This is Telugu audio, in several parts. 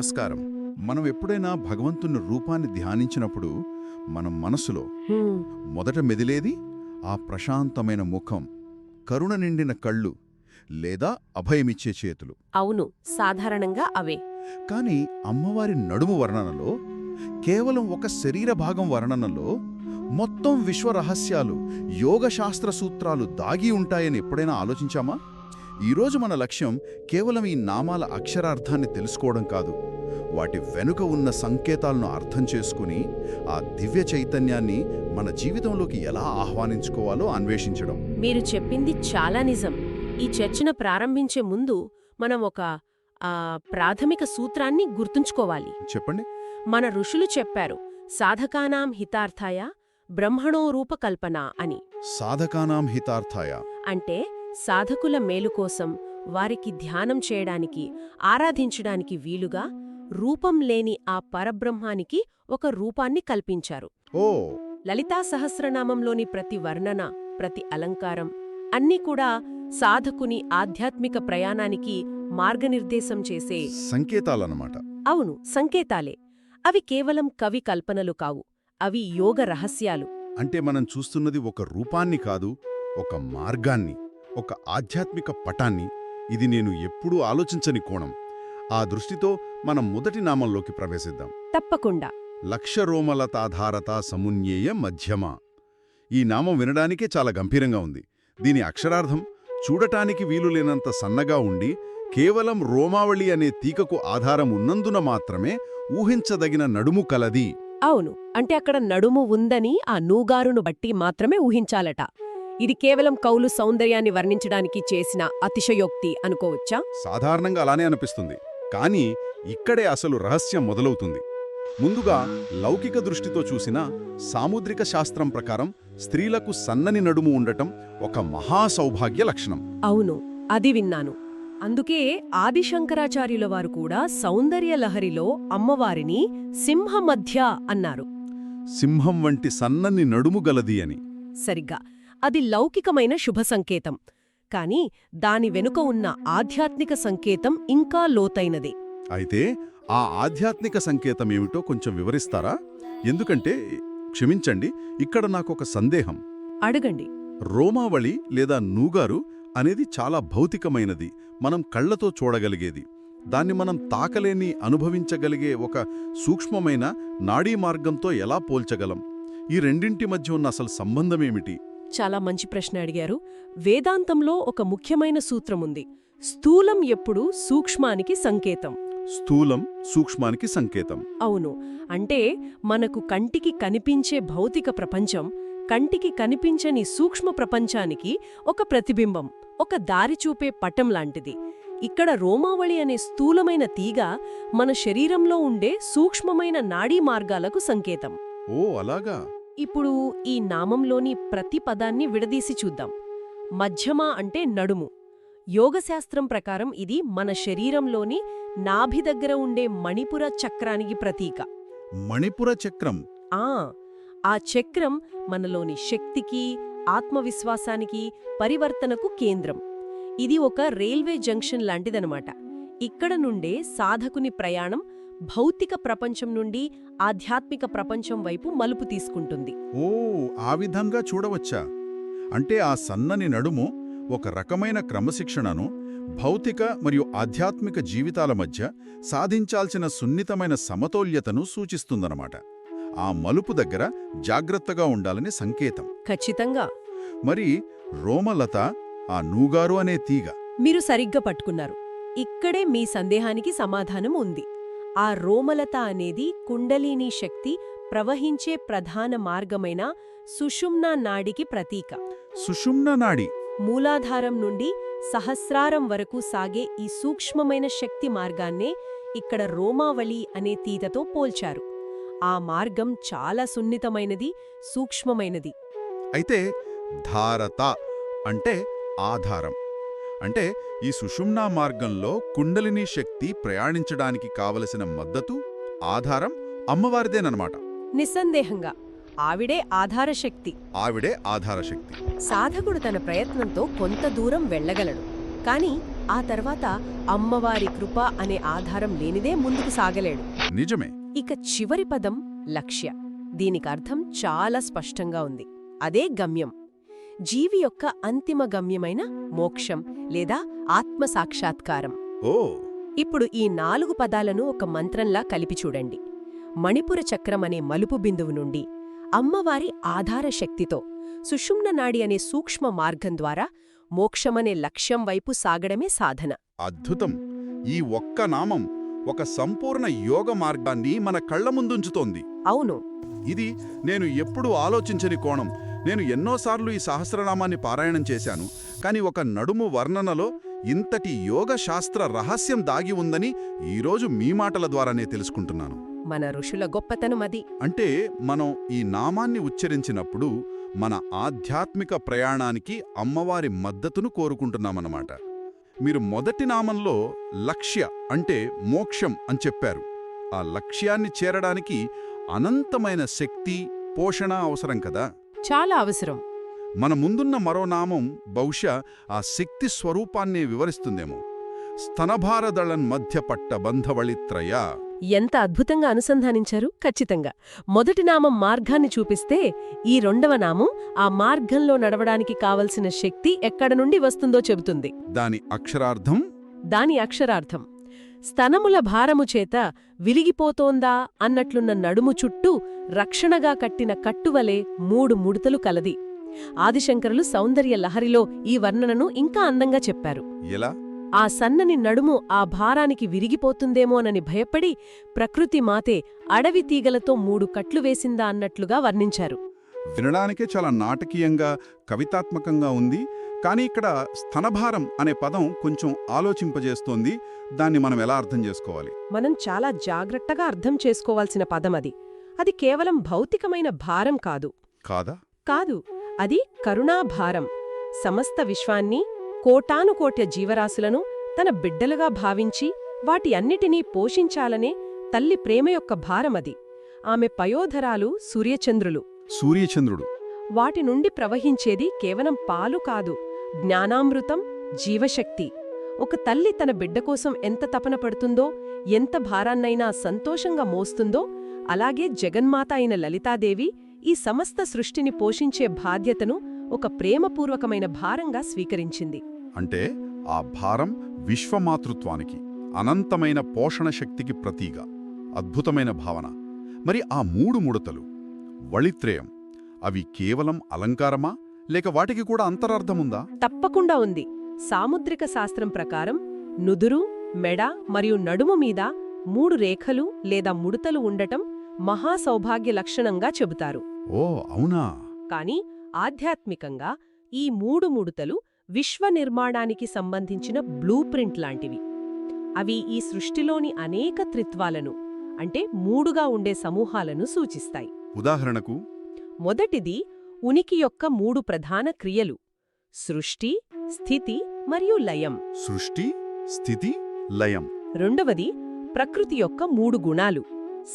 నమస్కారం. మనం ఎప్పుడైనా భగవంతుని రూపాన్ని ధ్యానించినప్పుడు మనం మనసులో మొదట మెదిలేది ఆ ప్రశాంతమైన ముఖం కరుణ నిండిన కళ్ళు లేదా అభయమిచ్చే చేతులు. అవును సాధారణంగా అవే. కాని అమ్మవారి నడుము వర్ణనలో కేవలం ఒక శరీర భాగం వర్ణనలో మొత్తం విశ్వ రహస్యాలు యోగశాస్త్ర సూత్రాలు దాగి ఉంటాయని ఎప్పుడైనా ఆలోచించామా? ఈరోజు మన లక్ష్యం కేవలం ఈ నామాల అక్షరార్థాన్ని తెలుసుకోవడం కాదు. వాటి వెనుక ఉన్న సంకేతాలను అర్థం చేసుకుని ఆ దివ్య చైతన్యాన్ని మన జీవితంలోకి ఎలా ఆహ్వానించుకోవాలో అన్వేషించడం. మీరు చెప్పింది చాలా నిజం. ఈ చర్చను ప్రారంభించే ముందు మనం ఒక ప్రాథమిక సూత్రాన్ని గుర్తుంచుకోవాలి. చెప్పండి. మన ఋషులు చెప్పారు సాధకానాం హితార్థాయ బ్రహ్మణో రూపకల్పన అని. సాధకానాం హితార్థాయ. అంటే సాధకుల మేలు కోసం వారికి ధ్యానం చేయడానికి ఆరాధించడానికి వీలుగా రూపం లేని ఆ పరబ్రహ్మానికి ఒక రూపాన్ని కల్పించారు. ఓ! లలితా సహస్రనామంలోని ప్రతి వర్ణన ప్రతి అలంకారం అన్నీ కూడా సాధకుని ఆధ్యాత్మిక ప్రయాణానికి మార్గనిర్దేశం చేసే సంకేతాలన్నమాట. అవును సంకేతాలే. అవి కేవలం కవి కల్పనలు కావు అవి యోగ రహస్యాలు. అంటే మనం చూస్తున్నది ఒక రూపాన్ని కాదు ఒక మార్గాన్ని. ఒక ఆధ్యాత్మిక పటాన్ని ఇది నేను ఎప్పుడూ ఆలోచించని కోణం. ఆ దృష్టితో మనం మొదటి నామంలోకి ప్రవేశిద్దాం. తప్పకుండా. లక్షరోమలతాధారత సమున్యేయ మధ్యమ. ఈ నామం వినడానికే చాలా గంభీరంగా ఉంది. దీని అక్షరార్థం చూడటానికి వీలులేనంత సన్నగా ఉండి కేవలం రోమావళి అనే తీకకు ఆధారం ఉన్నందున మాత్రమే ఊహించదగిన నడుము కలది. అవును. అంటే అక్కడ నడుము ఉందని ఆ నూగారును బట్టి మాత్రమే ఊహించాలట. ఇది కేవలం కౌలు సౌందర్యాన్ని వర్ణించడానికి చేసిన అతిశయోక్తి అనుకోవచ్చా? సాధారణంగా అలానే అనిపిస్తుంది. కానీ ఇక్కడే అసలు రహస్యం మొదలవుతుంది. ముందుగా లౌకిక దృష్టితో చూసిన సాముద్రిక శాస్త్రం ప్రకారం స్త్రీలకు సన్నని నడుము ఉండటం ఒక మహా సౌభాగ్య లక్షణం. అవును అది విన్నాను. అందుకే ఆదిశంకరాచార్యుల వారు కూడా సౌందర్య లహరిలో అమ్మవారిని సింహమధ్య అన్నారు. సింహం వంటి సన్నని నడుము గలది అని. సరిగ్గా. అది లౌకికమైన శుభ సంకేతం కాని దాని వెనుక ఉన్న ఆధ్యాత్మిక సంకేతం ఇంకా లోతైనది. అయితే ఆ ఆధ్యాత్మిక సంకేతం ఏమిటో కొంచెం వివరిస్తారా? ఎందుకంటే క్షమించండి ఇక్కడ నాకొక సందేహం. అడగండి. రోమావళి లేదా నూగారు అనేది చాలా భౌతికమైనది. మనం కళ్ళతో చూడగలిగేది. దాన్ని మనం తాకలేని అనుభవించగలిగే ఒక సూక్ష్మమైన నాడీ మార్గంతో ఎలా పోల్చగలం? ఈ రెండింటి మధ్య ఉన్న అసలు సంబంధమేమిటి? చాలా మంచి ప్రశ్న అడిగారు. వేదాంతంలో ఒక ముఖ్యమైన సూత్రముంది. స్థూలం ఎప్పుడూ సూక్ష్మానికి సంకేతం. స్థూలం సూక్ష్మానికి సంకేతం. అవును. అంటే మనకు కంటికి కనిపించే భౌతిక ప్రపంచం కంటికి కనిపించని సూక్ష్మ ప్రపంచానికి ఒక ప్రతిబింబం ఒక దారి చూపే పటం లాంటిది. ఇక్కడ రోమావళి అనే స్థూలమైన తీగ మన శరీరంలో ఉండే సూక్ష్మమైన నాడీ మార్గాలకు సంకేతం. ఓ అలాగా. ఇప్పుడు ఈ నామంలోని ప్రతి పదాన్ని విడదీసి చూద్దాం. మధ్యమ అంటే నడుము. యోగశాస్త్రం ప్రకారం ఇది మన శరీరంలోని నాభి దగ్గర ఉండే మణిపుర చక్రానికి ప్రతీక. మణిపుర చక్రం. ఆ ఆ చక్రం మనలోని శక్తికి ఆత్మవిశ్వాసానికి పరివర్తనకు కేంద్రం. ఇది ఒక రైల్వే జంక్షన్ లాంటిదనమాట. ఇక్కడ నుండే సాధకుని ప్రయాణం భౌతిక ప్రపంచం నుండి ఆధ్యాత్మిక ప్రపంచం వైపు మలుపు తీసుకుంటుంది. ఓ ఆ విధంగా చూడవచ్చా? అంటే ఆ సన్నని నడుము ఒక రకమైన క్రమశిక్షణను భౌతిక మరియు ఆధ్యాత్మిక జీవితాల మధ్య సాధించాల్సిన సున్నితమైన సమతౌల్యతను సూచిస్తుందన్నమాట. ఆ మలుపు దగ్గర జాగ్రత్తగా ఉండాలని సంకేతం. ఖచ్చితంగా. మరి రోమలత ఆ నూగారు అనే తీగ? మీరు సరిగ్గా పట్టుకున్నారు. ఇక్కడే మీ సందేహానికి సమాధానం ఉంది. ఆ రోమలత అనేది కుండలినీ శక్తి ప్రవహించే ప్రధాన మార్గమైన సుషుమ్నా నాడికి ప్రతీక. సుషుమ్న నాడి. మూలాధారం నుండి సహస్రారం వరకు సాగే ఈ సూక్ష్మమైన శక్తి మార్గాన్నే ఇక్కడ రోమావళి అనే తీతతో పోల్చారు. ఆ మార్గం చాలా సున్నితమైనది సూక్ష్మమైనది. అయితే ధారత అంటే ఆధారం. అంటే ఈ సుషుమ్నా మార్గంలో కుండలిని శక్తి ప్రయాణించడానికి కావలసిన మద్దతు ఆధారం అమ్మవారిదేనమాట నిస్సందేహంగా. ఆవిడే ఆధారశక్తి. ఆవిడే ఆధారశక్తి. సాధకుడు తన ప్రయత్నంతో కొంత దూరం వెళ్ళగలడు. కాని ఆ తర్వాత అమ్మవారి కృప అనే ఆధారం లేనిదే ముందుకు సాగలేడు. నిజమే. ఇక చివరి పదం లక్ష్య. దీనికి అర్థం చాలా స్పష్టంగా ఉంది. అదే గమ్యం. జీవి యొక్క అంతిమ గమ్యమైన మోక్షం లేదా ఆత్మ సాక్షాత్కారం. ఓ. ఇప్పుడు ఈ నాలుగు పదాలను ఒక మంత్రంలా కలిపి చూడండి. మణిపుర చక్రం అనే మలుపు బిందువు నుండి అమ్మవారి ఆధార శక్తితో సుషుమ్న నాడి అనే సూక్ష్మ మార్గం ద్వారా మోక్షమనే లక్ష్యం వైపు సాగడమే సాధన. అద్భుతం! ఈ ఒక్క నామం ఒక సంపూర్ణ యోగ మార్గాన్ని మన కళ్ళ ముందుంచుతోంది. అవును. ఇది నేను ఎప్పుడూ ఆలోచించని కోణం. నేను ఎన్నోసార్లు ఈ సహస్రనామాన్ని పారాయణం చేశాను కాని ఒక నడుము వర్ణనలో ఇంతటి యోగ శాస్త్ర రహస్యం దాగి ఉందని ఈరోజు మీ మాటల ద్వారానే తెలుసుకుంటున్నాను. మన ఋషుల గొప్పతనం అది. అంటే మనం ఈ నామాన్ని ఉచ్చరించినప్పుడు మన ఆధ్యాత్మిక ప్రయాణానికి అమ్మవారి మద్దతును కోరుకుంటున్నామన్నమాట. మీరు మొదటి నామంలో లక్ష్య అంటే మోక్షం అని చెప్పారు. ఆ లక్ష్యాన్ని చేరడానికి అనంతమైన శక్తి పోషణ అవసరం కదా? చాలా అవసరం. మన ముందున్న మరో నామం బహుశా ఆ శక్తి స్వరూపాన్నే వివరిస్తుందేమో. స్తనభారదళన్ మధ్య పట్ట బంధవళిత్రయ. ఎంత అద్భుతంగా అనుసంధానించారు? ఖచ్చితంగా. మొదటి నామం మార్గాన్ని చూపిస్తే ఈ రెండవ నామం ఆ మార్గంలో నడవడానికి కావలసిన శక్తి ఎక్కడ నుండి వస్తుందో చెబుతుంది. దాని అక్షరార్థం? దాని అక్షరార్థం. స్తనముల భారము చేత విరిగిపోతోందా అన్నట్లున్న నడుము చుట్టూ రక్షణగా కట్టిన కట్టువలే మూడు ముడతలు కలది. ఆదిశంకరులు సౌందర్య లహరిలో ఈ వర్ణనను ఇంకా అందంగా చెప్పారు. ఎలా? ఆ సన్నని నడుము ఆ భారానికి విరిగిపోతుందేమోనని భయపడి ప్రకృతి మాతే అడవి తీగలతో మూడు కట్లు వేసిందా అన్నట్లుగా వర్ణించారు. వినడానికే చాలా నాటకీయంగా కవితాత్మకంగా ఉంది. కానీ ఇక్కడ స్తనభారం అనే పదం కొంచెం ఆలోచింపజేస్తోంది. దాన్ని మనం ఎలా అర్థం చేసుకోవాలి? మనం చాలా జాగ్రత్తగా అర్థం చేసుకోవాల్సిన పదమది అది. కేవలం భౌతికమైన భారం కాదు. కాదా? కాదు. అది కరుణాభారం. సమస్త విశ్వాన్ని కోటానుకోట్య జీవరాశులను తన బిడ్డలుగా భావించి వాటి అన్నిటినీ పోషించాలనే తల్లి ప్రేమ యొక్క భారమది ఆమె పయోధరాలు సూర్యచంద్రులు. సూర్యచంద్రుడు. వాటి నుండి ప్రవహించేది కేవలం పాలు కాదు. జ్ఞానామృతం జీవశక్తి. ఒక తల్లి తన బిడ్డ కోసం ఎంత తపన పడుతుందో ఎంత భారాన్నైనా సంతోషంగా మోస్తుందో అలాగే జగన్మాత అయిన లలితాదేవి ఈ సమస్త సృష్టిని పోషించే బాధ్యతను ఒక ప్రేమపూర్వకమైన భారంగా స్వీకరించింది. అంటే ఆ భారం విశ్వమాతృత్వానికి అనంతమైన పోషణ శక్తికి ప్రతీక. అద్భుతమైన భావన. మరి ఆ మూడు ముడతలు వళిత్రేయం అవి కేవలం అలంకారమా? లేక వాటికి కూడా అంతరార్థముందా? తప్పకుండా ఉంది. సాముద్రిక శాస్త్రం ప్రకారం నుదురు మెడ మరియు నడుము మీద మూడు రేఖలు లేదా ముడతలు ఉండటం మహాసౌభాగ్య లక్షణంగా చెబుతారు. ఓ అవునా? కాని ఆధ్యాత్మికంగా ఈ మూడు ముడతలు విశ్వ నిర్మాణానికి సంబంధించిన బ్లూ ప్రింట్ లాంటివి. అవి ఈ సృష్టిలోని అనేక త్రిత్వాలను అంటే మూడుగా ఉండే సమూహాలను సూచిస్తాయి. ఉదాహరణకు? మొదటిది ఉనికి యొక్క మూడు ప్రధాన క్రియలు. సృష్టి స్థితి మరియు లయం. సృష్టి స్థితి లయం. రెండవది ప్రకృతి యొక్క మూడు గుణాలు.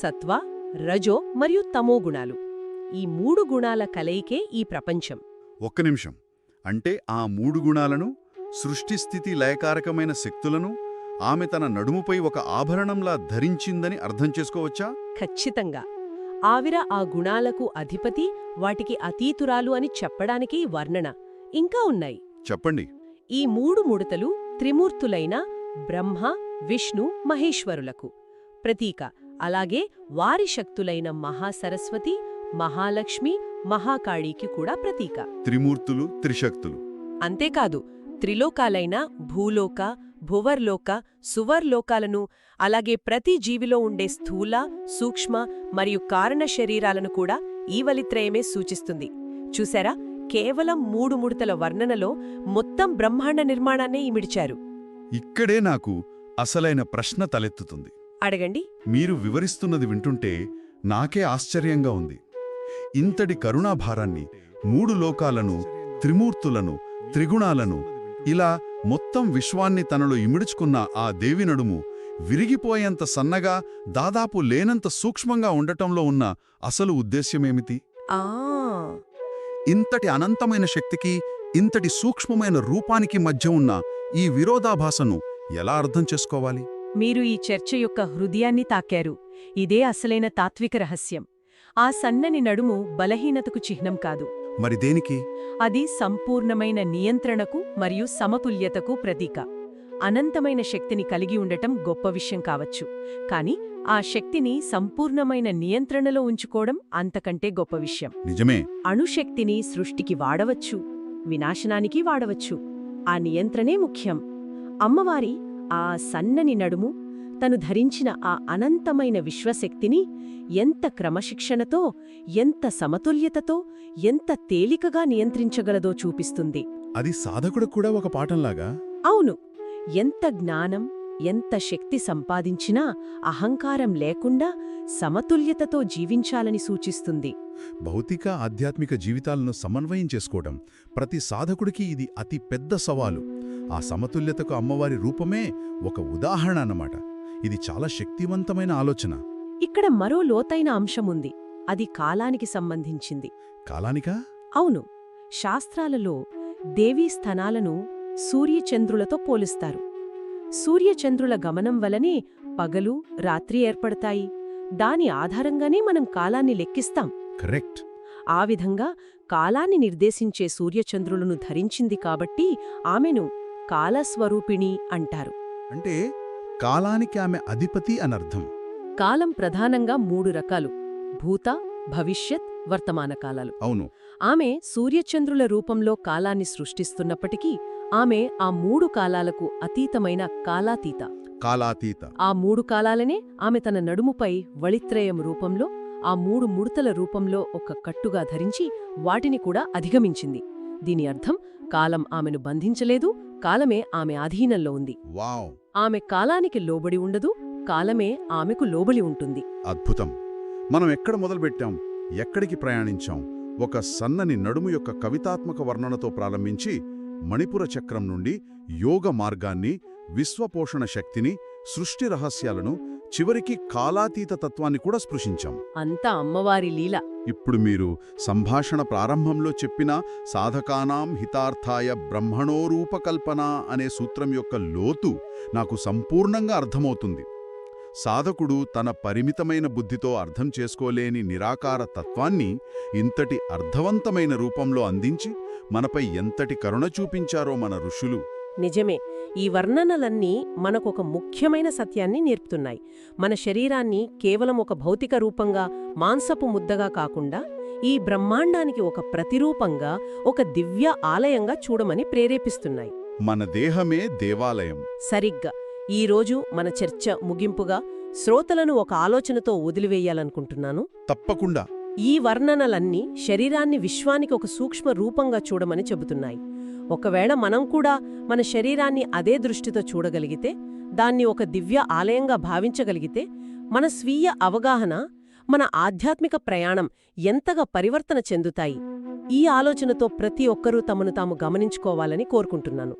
సత్వ రజో మరియు తమో గుణాలు. ఈ మూడు గుణాల కలయికే ఈ ప్రపంచం. ఒక్క నిమిషం. అంటే ఆ మూడు గుణాలను సృష్టి స్థితి లయకారకమైన శక్తులను ఆమె తన నడుముపై ఒక ఆభరణంలా ధరించిందని అర్థం చేసుకోవచ్చా? ఖచ్చితంగా. ఆవిర ఆ గుణాలకు అధిపతి వాటికి అతీతురాలు అని చెప్పడానికి వర్ణన. ఇంకా ఉన్నాయి. చెప్పండి. ఈ మూడు ముడతలు త్రిమూర్తులైన బ్రహ్మ విష్ణు మహేశ్వరులకు. ప్రతీక అలాగే వారి శక్తులైన మహాసరస్వతి మహాలక్ష్మి మహాకాళీకి కూడా ప్రతీక. త్రిమూర్తులు త్రిశక్తులు. అంతేకాదు త్రిలోకాలైన భూలోక భువర్లోక సువర్లోకాలను అలాగే ప్రతి జీవిలో ఉండే స్థూల సూక్ష్మ మరియు కారణ శరీరాలను కూడా ఈ వలిత్రయమే సూచిస్తుంది. చూసారా కేవలం మూడు ముడతల వర్ణనలో మొత్తం బ్రహ్మాండ నిర్మాణాన్నే ఇమిడిచారు. ఇక్కడే నాకు అసలైన ప్రశ్న తలెత్తుతుంది. అడగండి. మీరు వివరిస్తున్నది వింటుంటే నాకే ఆశ్చర్యంగా ఉంది. ఇంతటి కరుణాభారాన్ని మూడు లోకాలను త్రిమూర్తులను త్రిగుణాలను ఇలా మొత్తం విశ్వాన్ని తనలో ఇమిడుచుకున్న ఆ దేవి నడుము విరిగిపోయేంత సన్నగా దాదాపు లేనంత సూక్ష్మంగా ఉండటంలో ఉన్న అసలు ఉద్దేశ్యమేమిటి? ఆ. ఇంతటి అనంతమైన శక్తికి ఇంతటి సూక్ష్మమైన రూపానికి మధ్య ఉన్న ఈ విరోధాభాసను ఎలా అర్థం చేసుకోవాలి? మీరు ఈ చర్చ యొక్క హృదయాన్ని తాకారు. ఇదే అసలైన తాత్విక రహస్యం. ఆ సన్నని నడుము బలహీనతకు చిహ్నం కాదు. మరి దేనికి? అది సంపూర్ణమైన నియంత్రణకు మరియు సమతుల్యతకు ప్రతీక. అనంతమైన శక్తిని కలిగి ఉండటం గొప్ప విషయం కావచ్చు. కాని ఆ శక్తిని సంపూర్ణమైన నియంత్రణలో ఉంచుకోవడం అంతకంటే గొప్ప విషయం. నిజమే. అణుశక్తిని సృష్టికి వాడవచ్చు వినాశనానికి వాడవచ్చు. ఆ నియంత్రణే ముఖ్యం. అమ్మవారి ఆ సన్నని నడుము తను ధరించిన ఆ అనంతమైన విశ్వశక్తిని ఎంత క్రమశిక్షణతో ఎంత సమతుల్యతతో ఎంత తేలికగా నియంత్రించగలదో చూపిస్తుంది. అది సాధకుడు కూడా ఒక పాఠంలాగా? అవును. ఎంత జ్ఞానం ఎంత శక్తి సంపాదించినా అహంకారం లేకుండా సమతుల్యతతో జీవించాలని సూచిస్తుంది. భౌతిక ఆధ్యాత్మిక జీవితాలను సమన్వయం చేసుకోవడం ప్రతి సాధకుడికి ఇది అతి పెద్ద సవాలు. ఆ సమతుల్యతకు అమ్మవారి రూపమే ఒక ఉదాహరణ అన్నమాట. ఇది చాలా శక్తివంతమైన ఆలోచన. ఇక్కడ మరో లోతైన అంశముంది. అది కాలానికి సంబంధించింది. కాలానికా? అవును. శాస్త్రాలలో దేవీ స్థనాలను సూర్యచంద్రులతో పోలుస్తారు. సూర్యచంద్రుల గమనం వలనే పగలు రాత్రి ఏర్పడతాయి. దాని ఆధారంగానే మనం కాలాన్ని లెక్కిస్తాం. కరెక్ట్. ఆ విధంగా కాలాన్ని నిర్దేశించే సూర్యచంద్రులను ధరించింది కాబట్టి ఆమెను కాలస్వరూపిణి అంటారు. అంటే కాలానికి ఆమె అధిపతి అనర్థం. కాలం ప్రధానంగా మూడు రకాలు భూత భవిష్యత్ వర్తమాన కాలాలు. అవును. ఆమె సూర్యచంద్రుల రూపంలో కాలాన్ని సృష్టిస్తున్నప్పటికీ ఆమె ఆ మూడు కాలాలకు అతీతమైన కాలాతీత. కాలాతీత. ఆ మూడు కాలాలనే ఆమె తన నడుముపై వళిత్రయం రూపంలో ఆ మూడు ముడతల రూపంలో ఒక కట్టుగా ధరించి వాటిని కూడా అధిగమించింది. దీని అర్థం కాలం ఆమెను బంధించలేదు కాలమే ఆమె ఆధీనంలో ఉంది. వావ్. ఆమె కాలానికి లోబడి ఉండదు కాలమే ఆమెకు లోబడి ఉంటుంది. అద్భుతం. మనం ఎక్కడ మొదలుపెట్టాం? ఎక్కడికి ప్రయాణించాం? ఒక సన్నని నడుము యొక్క కవితాత్మక వర్ణనతో ప్రారంభించి మణిపుర చక్రం నుండి యోగ మార్గాన్ని విశ్వపోషణ శక్తిని సృష్టి రహస్యాలను చివరికి కాలాతీత తత్వాన్ని కూడా స్పృశించాం. అంతా అమ్మవారి లీల. ఇప్పుడు మీరు సంభాషణ ప్రారంభంలో చెప్పిన సాధకానాం హితార్థాయ బ్రహ్మణోరూపకల్పన అనే సూత్రం యొక్క లోతు నాకు సంపూర్ణంగా అర్థమవుతుంది. సాధకుడు తన పరిమితమైన బుద్ధితో అర్థం చేసుకోలేని నిరాకార తత్వాన్ని ఇంతటి అర్థవంతమైన రూపంలో అందించి మనపై ఎంతటి కరుణ చూపించారో మన ఋషులు నిజమే ఈ వర్ణనలన్నీ మనకొక ముఖ్యమైన సత్యాన్ని నేర్పుతున్నాయి. మన శరీరాన్ని కేవలం ఒక భౌతిక రూపంగా మాంసపు ముద్దగా కాకుండా ఈ బ్రహ్మాండానికి ఒక ప్రతిరూపంగా ఒక దివ్య ఆలయంగా చూడమని ప్రేరేపిస్తున్నాయి. మన దేహమే దేవాలయం. సరిగ్గా. ఈరోజు మన చర్చ ముగింపుగా శ్రోతలను ఒక ఆలోచనతో వదిలివేయాలనుకుంటున్నాను. తప్పకుండా. ఈ వర్ణనలన్నీ శరీరాన్ని విశ్వానికి ఒక సూక్ష్మ రూపంగా చూడమని చెబుతున్నాయి. ఒకవేళ మనం కూడా మన శరీరాన్ని అదే దృష్టితో చూడగలిగితే దాన్ని ఒక దివ్య ఆలయంగా భావించగలిగితే మన స్వీయ అవగాహన మన ఆధ్యాత్మిక ప్రయాణం ఎంతగా పరివర్తన చెందుతాయి? ఈ ఆలోచనతో ప్రతి ఒక్కరూ తమను తాము గమనించుకోవాలని కోరుకుంటున్నాను.